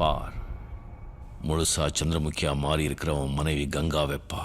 பார் முழுசா சந்திரமுகியா மாறி இருக்கிறவன் மனைவி கங்கா வெப்பா.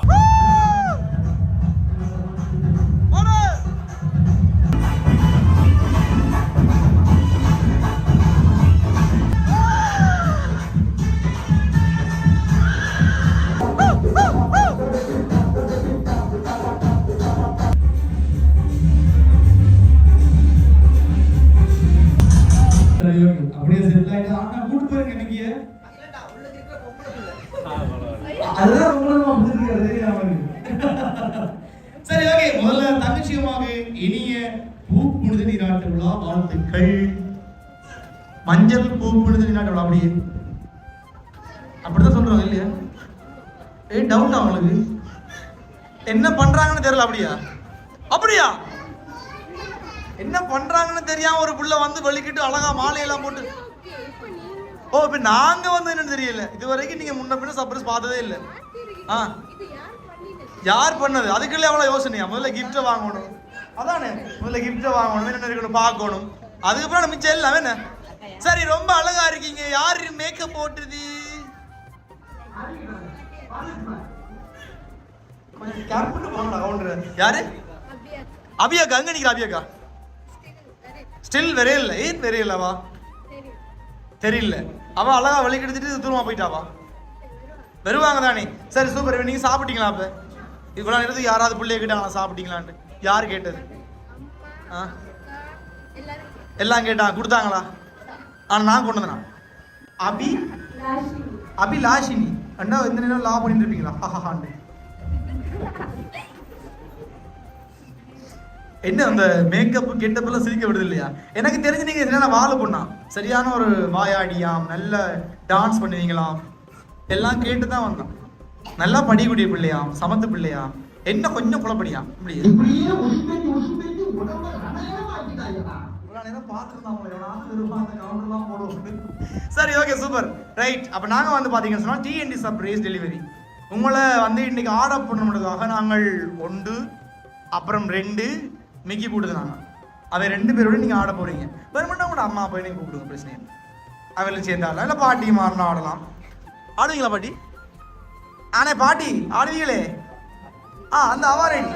மஞ்சள் பூ புனித அப்படியே அப்படிதான் சொல்றாங்க இல்லையா? ஏய் டவுன் அவங்களுக்கு என்ன பண்றாங்கன்னு தெரியல அப்படியா? அப்படியா? என்ன பண்றாங்கன்னு தெரியாம ஒரு புள்ள வந்து வெளிக்கிட்டு அழகா மாலையெல்லாம் போட்டு ஓ இப்ப நாங்க வந்து என்னன்னு தெரியல. இது வரைக்கும் நீங்க முன்ன பின்ன சர்ப்ரைஸ் பார்த்ததே இல்ல. ஆ. யார் பண்ணது? அதுக்குள்ள எவ்வளவு யோசனையா? முதல்ல கிஃப்ட்டை வாங்கணும். அதானே? முதல்ல கிஃப்ட்டை வாங்கணும் என்ன இருக்கணும் பார்க்கணும். அதுக்கப்புறம் மிச்சம் எல்லாமே என்ன? சரி ரொம்ப அழகா இருக்கீங்க. யார் மேக்கப் போட்டுது? யாரு? அபியாக்கா அங்க நிக்கிற அபியாக்கா ஸ்டில் வெறையில்ல ஏன் வெறையில்லவா தெரியல. அவ அழகா வெளிக்கெடுத்துட்டு தூரமா போயிட்டாவா வருவாங்க தானே. சரி சூப்பர் நீங்க சாப்பிட்டீங்களா அப்ப? இவ்வளவு நேரத்துக்கு யாராவது பிள்ளைய கேட்டாங்களா சாப்பிட்டீங்களான்ட்டு? யார் கேட்டது? ஆ? எல்லாம் கேட்டாங்க கொடுத்தாங்களா? ஆனால் நான் கொண்டு வந்தேன் அபி? அபி லாஷினி அண்ணா இந்த நேரம் லா பண்ணிட்டு இருப்பீங்களா ஹஹான்னு என்ன அந்த மேக்கப் கெட்டப் எல்லாம் சிரிக்க விடுது இல்லையா? எனக்கு தெரிஞ்சு நீங்க சரியான வாழ பொண்ணா சரியான ஒரு வாயாடியாம் நல்ல டான்ஸ் பண்ணுவீங்களாம். எல்லாம் கேட்டு தான் வந்தான் நல்லா படிக்கூடிய பிள்ளையாம் சமத்து பிள்ளையாம். என்ன கொஞ்சம் குழப்படியா இப்படி இப்படியே எவனாவது அந்த போடுவோம். சரி ஓகே சூப்பர் ரைட் அப்போ நாங்கள் வந்து பார்த்தீங்கன்னு சொன்னால் டிஎன்டி சர்ப்ரைஸ் டெலிவரி உங்களை வந்து இன்றைக்கி ஆர்டர் பண்ணுறதுக்காக நாங்கள் ஒன்று அப்புறம் ரெண்டு மிக்கி கொடுத்துருந்தாங்க அதை ரெண்டு பேரோட நீங்கள் ஆட போகிறீங்க வேணுமெண்டா கூட அம்மா போய் நீங்கள் கூப்பிடுங்க பிரச்சனை இல்லை. அவளை சேர்ந்து ஆடலாம் இல்லை பாட்டி மாறினா ஆடலாம். ஆடுவீங்களா பாட்டி? ஆனே பாட்டி ஆடுவீங்களே? ஆ அந்த அவா ரெடி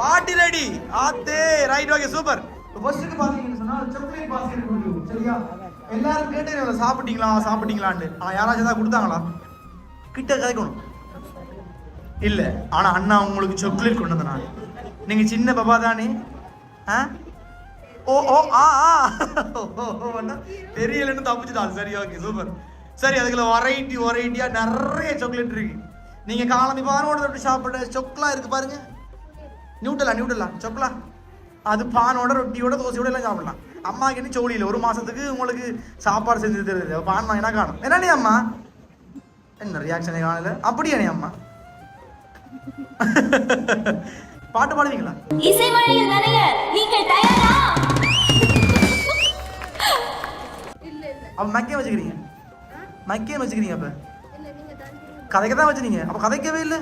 பாட்டி ரெடி ஆத்தே ரைட் ஓகே சூப்பர் ஃபர்ஸ்ட்டுக்கு பார்த்தீங்கன்னு சொன்னால் சாக்லேட் பாஸ்கெட் கொடுக்கும் சரியா? எல்லாரும் கேட்டு சாப்பிட்டீங்களா? சாப்பிட்டீங்களான்னு ஆனா யாராச்சும் ஏதாவது கொடுத்தாங்களா? கிட்ட கதைக்கணும் இல்லை. ஆனால் அண்ணா உங்களுக்கு சாக்லேட் கொண்டு வந்தேன் நான். நீங்கள் சின்ன பாபா தானே? ஆ? ஓ ஓ ஆ ஆ. ஓ, ஓ, அண்ணா. தெரியலன்னு தப்பிச்சுட்டாள் சரி ஓகே சூப்பர் சரி அதுக்குள்ள வெரைட்டி வெரைட்டியா நிறைய சாக்லேட் இருக்கு. நீங்க காலந்தி பானோட தொட்டு சாப்பிட சொக்கலா இருக்கு பாருங்க. நியூட்டலா நியூட்டலா சொக்கலா அது பானோட ரொட்டியோட தோசையோட எல்லாம் சாப்பிடலாம். அம்மாக்கு என்ன சோழியில் ஒரு மாசத்துக்கு உங்களுக்கு சாப்பாடு செஞ்சு தருது. பான் வாங்கினா காணும்? என்னடி அம்மா? என்ன ரியாக்ஷனே காணல? அப்படியா அம்மா? பாட்டு பாடுவீங்களா? இசை மழையில் நனைய நீங்கள் தயாரா? அப்ப மக்கியம் வச்சுக்கிறீங்க? மக்கியம் வச்சுக்கிறீங்க அப்ப? கதைக்க தான் வச்சுனீங்க அப்ப கதைக்கவே இல்லை.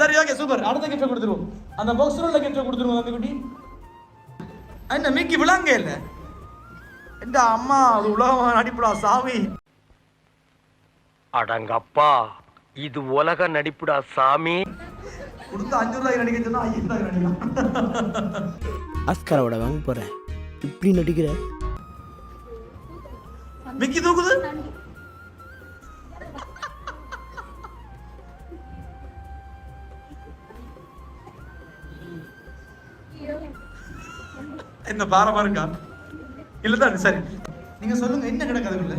சரி ஓகே சூப்பர் அடுத்த கிஃப்ட் கொடுத்துருவோம். அந்த பாக்ஸ் உள்ள கிஃப்ட் கொடுத்துருவோம் தம்பி குட்டி என்ன மிக்கி விளாங்க இல்ல எந்த அம்மா அது உலகம் நடிப்புடா சாமி. அடங்கப்பா இது உலக நடிப்புடா சாமி. கொடுத்து அஞ்சு ரூபாய்க்கு நடிக்க சொன்னா ரூபாய்க்கு நடிக்கலாம். ஆஸ்காரோட வாங்க போறேன். இப்படி நடிக்கிற? மிக்கி தூக்குது? என்ன பாரமா இருக்கா இல்லதான் சரி. நீங்க சொல்லுங்க என்ன கிடக்கு அதுக்குள்ள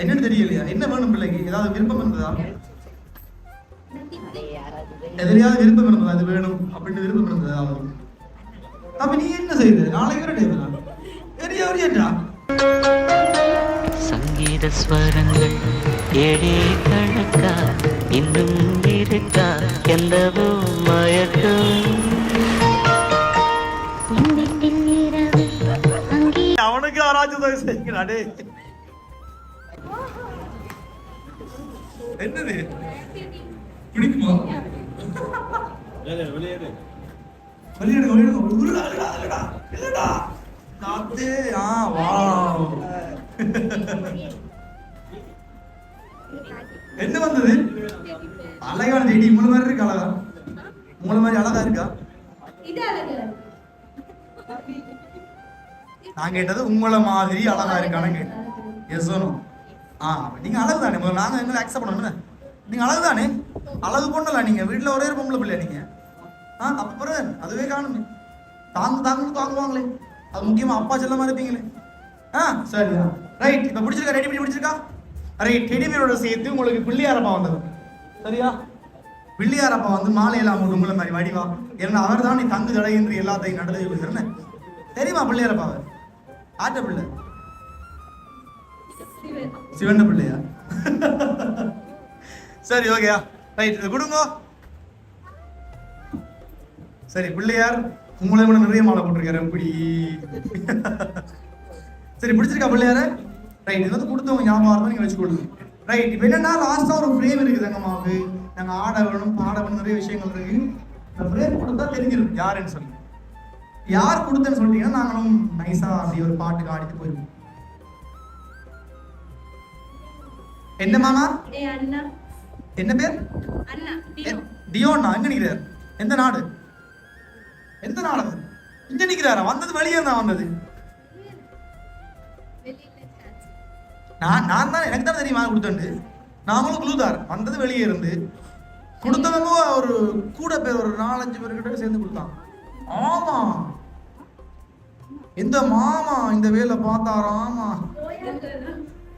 என்னன்னு தெரியலையா? என்ன வேணும் பிள்ளைக்கு? ஏதாவது விருப்பம் இருந்ததா? எதிரியாவது விருப்பம் இருந்ததா? அது வேணும் அப்படின்னு விருப்பம் இருந்ததா? அவருக்கு அப்ப நீ என்ன செய்யுது நாளைக்கு வர டேபிளா எரிய எரியட்டா சங்கீத ஸ்வரங்கள் ஏழே கணக்கா இன்னும் இருக்கா? எந்தவோ உதவி செய்கிறாடே என்னது? பிடிக்குமா? வெளியேடு வெளியேடு உருடா, இல்லடா, இல்லடா, இல்லடா. ஆ வா. என்ன வந்தது? அழகான செடி உங்களை மாதிரி இருக்கு அழகா? உங்களை மாதிரி அழகா இருக்கா? இது அழகு. நான் கேட்டது உங்களை மாதிரி அழகா இருக்கானு கேட்டேன். எஸ் ஆ நீங்க அழகு தானே முதல்ல நாங்க எங்களை அக்செப்ட் பண்ணணும் நீங்க அழகு தானே அழகு பொண்ணல நீங்க வீட்டில் ஒரே ஒரு பொம்பளை பிள்ளை நீங்க? ஆ அப்புறம் அதுவே காணுமே. தாங்க தாங்கன்னு தாங்குவாங்களே. அது முக்கியமா அப்பா செல்லமா இருப்பீங்களே. ஆ சரி. ரைட் இப்போ பிடிச்சிருக்கா? ரெடி பண்ணி பிடிச்சிருக்கா? ரைட் டெடிபியரோட சேர்த்து உங்களுக்கு பிள்ளையாரப்பா வந்தது. சரியா? பிள்ளையாரப்பா வந்து மாலையெல்லாம் போட்டு உங்களை மாதிரி வடிவா. ஏன்னா அவர் தான் நீ தங்கு தடை என்று எல்லாத்தையும் நடந்து கொடுக்குறேன்னு தெரியுமா பிள்ளையாரப்பாவை? ஆட்ட பிள்ளை. சிவந்த பிள்ளையா? சரி ஓகேயா ரைட் இது கொடுங்க. சரி பிள்ளையார் உங்களை விட நிறைய மாலை போட்டிருக்காரு எப்படி சரி பிடிச்சிருக்கா பிள்ளையார? ரைட் இது வந்து கொடுத்தவங்க ஞாபகம் நீங்க வச்சு கொடுங்க ரைட் இப்போ என்னன்னா லாஸ்டா ஒரு ஃப்ரேம் இருக்குது தங்கம்மாவுக்கு. நாங்க ஆட வேணும் பாட வேணும் நிறைய விஷயங்கள் இருக்கு. இந்த ஃப்ரேம் கொடுத்தா தெரிஞ்சிடும் யாருன்னு சொல்லி. யார் கொடுத்தேன்னு சொல்லிட்டீங்கன்னா நாங்களும் நைஸா அப்படி ஒரு பாட்டுக்கு ஆடிட்டு போயிருவோம். என்ன மாமா? என்ன பேர்? டியோண்ணா எங்க நிக்கிறார்? எந்த நாடு? எந்த நாடு அது? இங்க நிக்கிறாரா? வந்தது வெளியே தான் வந்தது. நான் நான் தான் எனக்கு தான் தெரியுமா கொடுத்தண்டு நாமளும் குழுதார் வந்தது வெளியே இருந்து. கொடுத்தவங்க ஒரு கூட பேர் ஒரு நாலஞ்சு பேர்கிட்ட சேர்ந்து கொடுத்தான். ஆமா. இந்த மாமா இந்த வேலை பார்த்தாரா ஆமா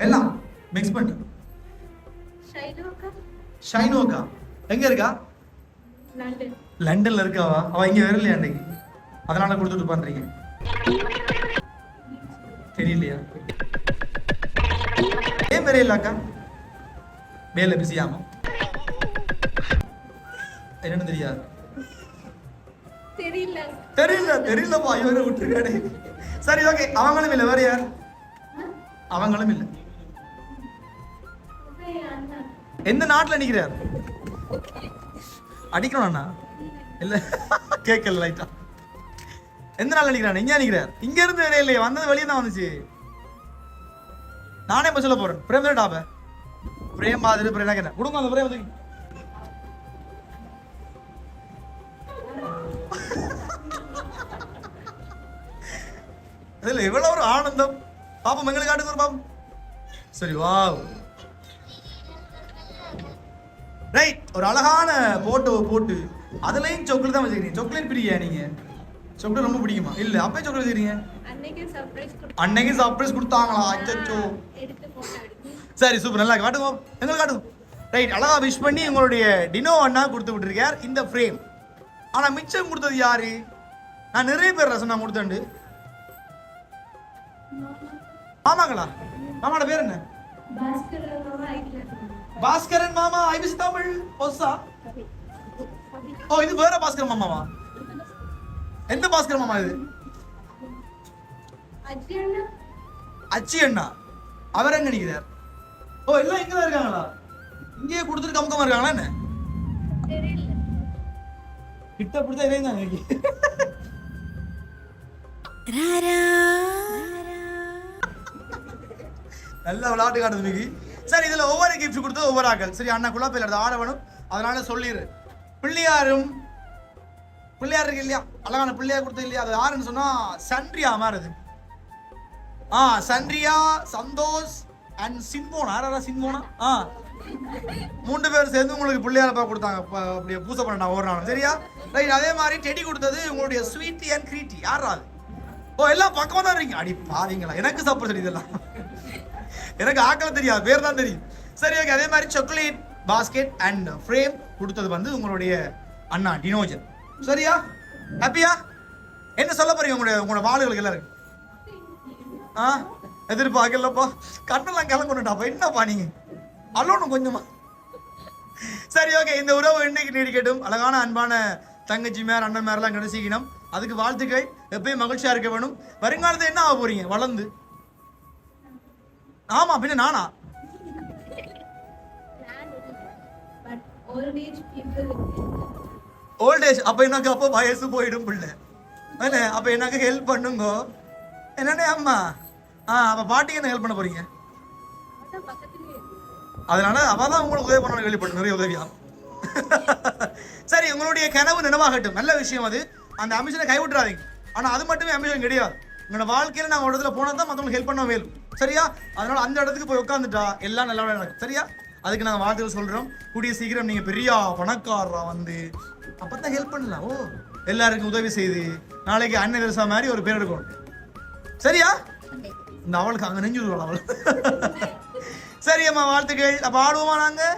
எல்லாம் மிக்ஸ் பண்ணி. ஷைலோக்கா ஷைனோக்கா. எங்க இருக்கா? லண்டன்ல இருக்காவா? அவ இங்க வரலையா அன்னைக்கு? அதனால கொடுத்துட்டு பண்றீங்க. தெரியலையா? ஏன் வரையில அக்கா? வேலை பிஸியாமா என்னன்னு தெரியாது. தெரியல. தெரியல தெரியலப்பா. இவரை விட்டுருக்காடே சரி ஓகே அவங்களும் இல்ல வேற யார்? அவங்களும் இல்ல. எந்த நாட்டுல நிக்கிறார்? அடிக்கணும் அண்ணா. இல்ல. கேட்கல லைட்டா எந்த நாள்ல நிக்கிறான்? இங்க நிக்கிறார். இங்க இருந்து வேற இல்லையே. வந்தது வெளியே தான் வந்துச்சு. நானே இப்ப சொல்ல போறேன். பிரேம் டாப பிரேம் மாதிரி பிரேம் என்ன கொடுங்க அந்த பிரேம் தூக்கி. இதுல எவ்வளவு ஒரு ஆனந்தம் பாப்போம் எங்களுக்கு காட்டுங்க ஒரு பாப்போம் சரி வாவ் ரைட் ஒரு அழகான போட்டோவை போட்டு அதுலயும் சாக்லேட் தான் வச்சுக்கிறீங்க சாக்லேட் பிரியா நீங்க சாக்லேட் ரொம்ப பிடிக்குமா இல்ல அப்பே சாக்லேட் வச்சுக்கிறீங்க அன்னைக்கு சர்ப்ரைஸ் கொடுத்தாங்களா அச்சோ சரி சூப்பர் நல்லா. காட்டுங்க எங்களுக்கு காட்டுங்க ரைட் அழகா விஷ் பண்ணி உங்களுடைய டினோ அண்ணா கொடுத்து விட்டுருக்கார் இந்த ஃப்ரேம் ஆனா மிச்சம் கொடுத்தது யாரு? நான் நிறைய பேர் ரசம் நான் கொடுத்தேன் ஆமாங்களா மாமாட பேர் என்ன? பாஸ்கரன் மாமா ஐபிசி தமிழ் ஒசா. ஓ இது வேற பாஸ்கர் மாமாவா? எந்த பாஸ்கர் மாமா இது? அண்ணா அச்சி அண்ணா. அவர் எங்க நிக்கிறார்? ஓ எல்லாம் இங்கதான் இருக்காங்களா? இங்கேயே கொடுத்துட்டு கமுக்கமா இருக்காங்களா என்ன? கிட்ட பிடிச்சா இதே தான் இருக்கு நல்ல விளையாட்டு காட்டுது மிகி சரி இதுல ஒவ்வொரு கிஃப்ட் கொடுத்து ஒவ்வொரு ஆக்கள் சரி அண்ணா குழப்பம் இல்லை ஆட வேணும். அதனால சொல்லிடு. பிள்ளையாரும் பிள்ளையார் இருக்கு இல்லையா? அழகான பிள்ளையார் கொடுத்தது இல்லையா? அது யாருன்னு சொன்னா சன்ரியா மாறுது ஆ சன்ரியா சந்தோஷ் அண்ட் சின்போனா யாரா சின்போனா ஆ மூன்று பேர் சேர்ந்து உங்களுக்கு பிள்ளையாரப்பா கொடுத்தாங்க. அப்படியே பூசை பண்ண ஒரு நாள் சரியா? ரைட் அதே மாதிரி டெடி கொடுத்தது உங்களுடைய ஸ்வீட்டி அண்ட் கிரீட்டி யார் அது ஓ எல்லாம் பக்கமாக தான் இருக்கீங்க. அடி பாவீங்களா. எனக்கு சாப்பிட சரி இதெல்லாம். எனக்கு ஆக்கல தெரியாது. பேர் தான் தெரியும். சரி ஓகே அதே மாதிரி சாக்லேட் பாஸ்கெட் அண்ட் ஃப்ரேம் கொடுத்தது வந்து உங்களுடைய அண்ணா டினோஜன். சரியா? ஹாப்பியா என்ன சொல்ல போறீங்க உங்களுடைய உங்களோட வாளுகளுக்கு எல்லாரும் ஆ? எதிர்பார்க்கலப்பா. கண்ணெல்லாம் கிளம்பணுட்டாப்பா என்னப்பா நீங்க? அழணும் கொஞ்சமா. சரி ஓகே இந்த உறவு இன்னைக்கு நீடிக்கட்டும்? அழகான அன்பான தங்கச்சி மேர் அண்ணன் மேரெல்லாம் கிடைச்சிக்கணும் அதுக்கு வாழ்த்துக்கள். எப்பயும் மகிழ்ச்சியா இருக்க வேணும். வருங்காலத்தை என்ன ஆக போறீங்க? வளர்ந்து. ஆமா பின்ன நானா? ஓல்டேஜ் ஓல்ட் ஏஜ் அப்ப எனக்கு அப்போ வயசு போயிடும் பிள்ளை. அப்ப எனக்கு ஹெல்ப் பண்ணுங்க. என்னண்ணே அம்மா? ஆ அப்ப பாட்டிக்கு என்ன ஹெல்ப் பண்ண போறீங்க? அதனால அவ தான் உங்களுக்கு உதவி பண்ணணும் கேள்விப்பட்டு நிறைய உதவியா? சரி உங்களுடைய கனவு நினைவாகட்டும். நல்ல விஷயம் அது. அந்த அமிஷனை கைவிட்டுறாதீங்க. ஆனா அது மட்டுமே அமிஷன் கிடையாது. உங்களோட வாழ்க்கையில நாங்க ஒரு இடத்துல போனா தான் மத்தவங்களுக்கு ஹெல்ப் பண்ண மேலும். சரியா? அதனால அந்த இடத்துக்கு போய் உட்காந்துட்டா எல்லாம் நல்லா நடக்கும். சரியா? அதுக்கு நாங்க வாழ்த்துக்கள் சொல்றோம். கூடிய சீக்கிரம் நீங்க பெரிய பணக்காரரா வந்து அப்பதான் ஹெல்ப் பண்ணலாம். ஓ எல்லாருக்கும் உதவி செய்து நாளைக்கு அன்னை தெரசா மாதிரி ஒரு பேர் எடுக்கணும். சரியா? இந்த அவளுக்கு அங்க நெஞ்சு அவள் சரி அம்மா வாழ்த்துக்கள். அப்போ ஆடுவோமா நாங்கள்